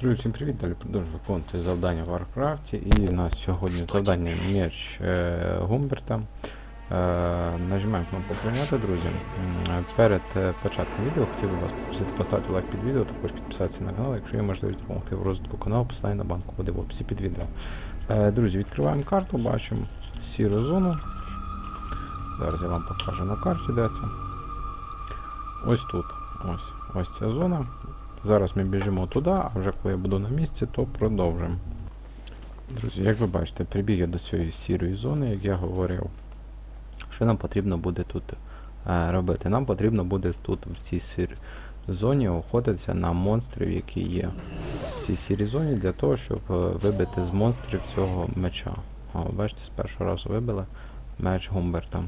Друзі, всім привіт! Далі продовжую виконувати завдання в Варкрафті. І у нас сьогодні завдання меч е, Гумберта. Е, нажимаємо кнопку прийняти, друзі. Перед е, початком відео хотів би вас попросити поставити лайк під відео, також підписатися на канал, якщо є можливість допомогти в розвитку каналу, посилання на банку буде в описі під відео. Е, друзі, відкриваємо карту, бачимо сіру зону. Зараз я вам покажу на карті, де це. Ось тут. Ось, ось ця зона. Зараз ми біжимо туди, а вже коли я буду на місці, то продовжимо. Друзі, як ви бачите, прибіг я до цієї сірої зони, як я говорив. Що нам потрібно буде тут е, робити? Нам потрібно буде тут, в цій сірій зоні, охотитися на монстрів, які є в цій сірій зоні, для того, щоб е, вибити з монстрів цього меча. О, бачите, з першого разу вибили меч Гумберта.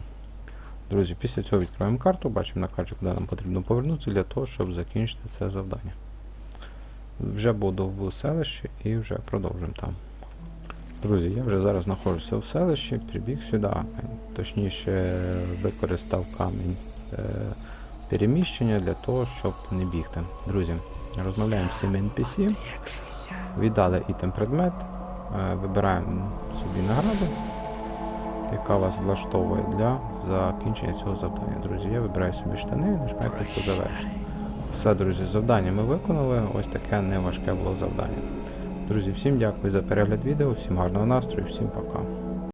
Друзі, після цього відкриваємо карту, бачимо на карті, куди нам потрібно повернутися для того, щоб закінчити це завдання. Вже буду в селищі і вже продовжимо там. Друзі, я вже зараз знаходжуся в селищі, прибіг сюди, точніше використав камінь е, переміщення для того, щоб не бігти. Друзі, розмовляємо з цими NPC, віддали ітем предмет, е, вибираємо собі награду яка вас влаштовує для закінчення цього завдання. Друзі, я вибираю собі штани, нажимаю кнопку завершити. Все, друзі, завдання ми виконали. Ось таке неважке було завдання. Друзі, всім дякую за перегляд відео, всім гарного настрою, всім пока.